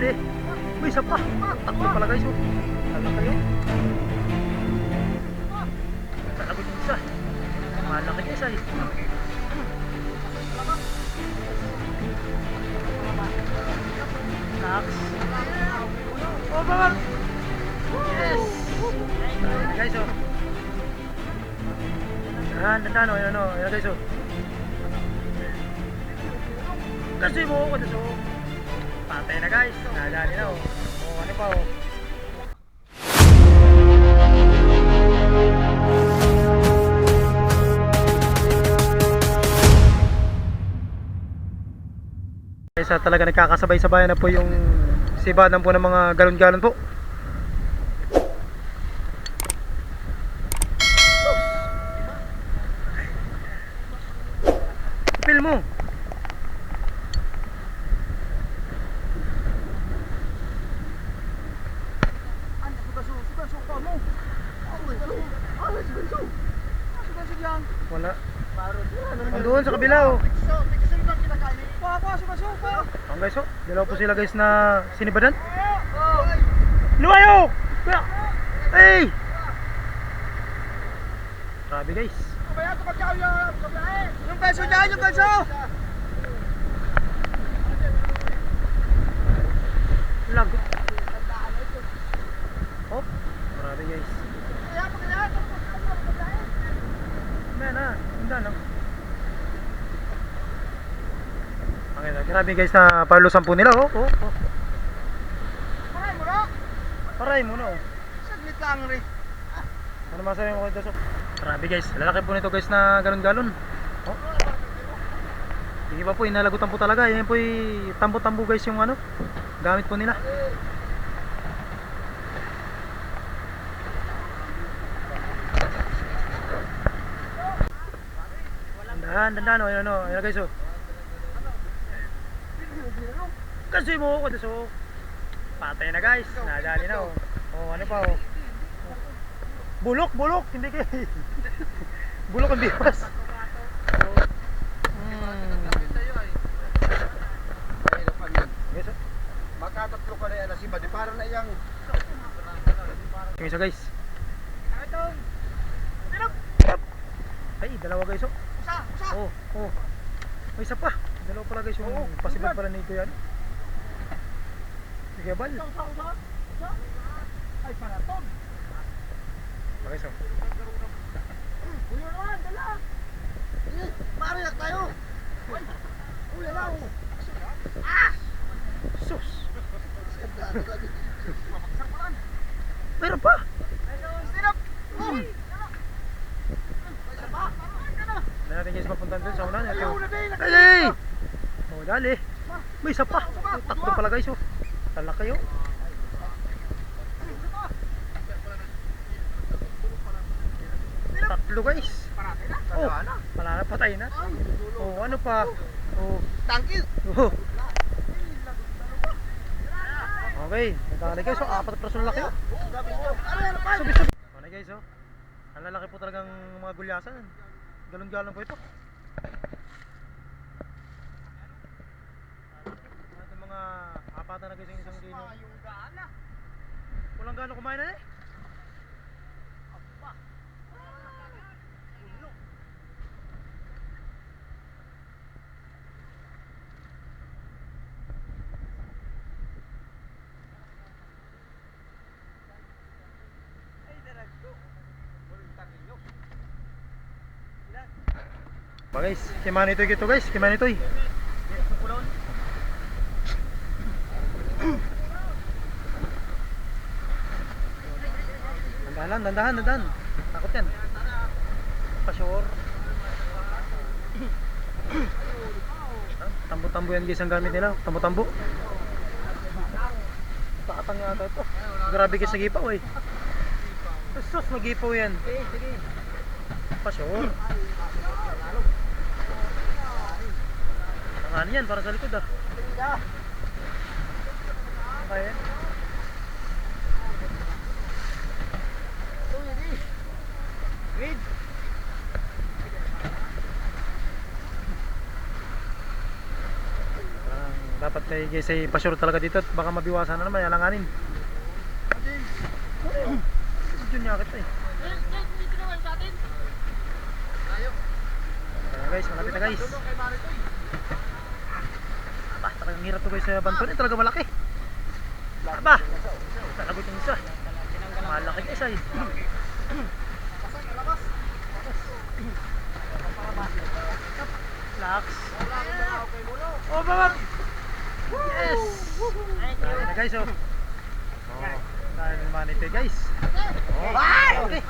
dali. Uy, isa pa. Takbo pala guys. Oh. Alam kayo. Talagot yung isa. Malaki yung isa eh. Nax. Oh, bawal. Yes. Ayan, guys, oh. Dahan, dahan, oh. Ayan, oh. Ayan, guys, oh. Kasi mo ako, so. Patay na, guys. Nadali na, oh. Oh, ano pa, oh. Kaysa talaga nagkakasabay-sabayan na po yung sibadan po ng mga galon-galon po. Pil mo. Wala. Andoon sa kabila oh. Ang guys oh, dalawa po sila guys na sinibadan. Lumayo! Hey! Grabe guys. Yung beso dyan, yung beso! Lag. Oh, grabe guys. Man ah, hindi lang. Okay, grabe guys na palusan po nila. Oh, oh, oh. Maray mo na! Paray mo na oh. Saglit lang rin. Ano masabi mo Dasok? Grabe guys, lalaki po nito guys na galon-galon. Oh. Hindi pa po, inalagutan po talaga. Yan po tambo-tambo guys yung ano, gamit po nila. Dandan, dandan, oh, ayun, ano, ayun guys, oh. Kasi mo ako, Dasok. Patay na guys, nadali na, oh. Oh, ano pa, oh. Bulok, bulok, hindi kay. bulok ang biwas. Mm. Yes, oh. Makatatlo ka na yan, si Badi. Para na iyang... Yung isa guys. Ay, dalawa guys oh. Isa, isa! Oh, oh. May isa pa. Dalawa pala guys yung Oo, pasibag pala nito yan. Sige, bal. Isa, isa, isa, isa. Ay, paraton. Okay, so. Ulo naman, dala! Eh, Mariyak tayo! Ay, Ulo na, oh. Sus. Meron pa. Sinap! Hmm. Isa pa? Dahil natin guys mapuntahan dun sa din! Ay, ay! Oh, dali. May isa pa. Takto pala guys oh. Kayo. Tatlo guys. Oh, wala na patay na. Oh, ano pa? Oh, Thank you! oh. Okay, nagkakali guys. Oh, apat na person laki oh. Sabi ko, ano guys oh. Ang lalaki po talagang mga gulyasan. Galon-galon po ito. At mga na guys yung isang gana. Walang gano'n kumain na eh. Ba guys, kimano ito gitu guys, kimano eh. Dandahan dandahan. Takot yan. Pa-sure. Tambo-tambo yan guys ang gamit nila. Tambo-tambo. Takatang yata ito. Grabe guys sa gipaw eh. Sus, magipaw yan. Pa-sure. Ang ano yan, para sa likod ah. Kaya yan. Dapat may guys ay pasure talaga dito at baka mabiwasan na naman alanganin. Medyo niya kita eh. Ayan guys, malapit na guys. Aba, talagang hirap to guys sa banton eh, talaga malaki. Aba, talagot yung isa. Malaki guys ay. Relax. Oh, babab! Yes! Dahil na guys, oh. Oh, dahil naman ito guys. Oh, okay.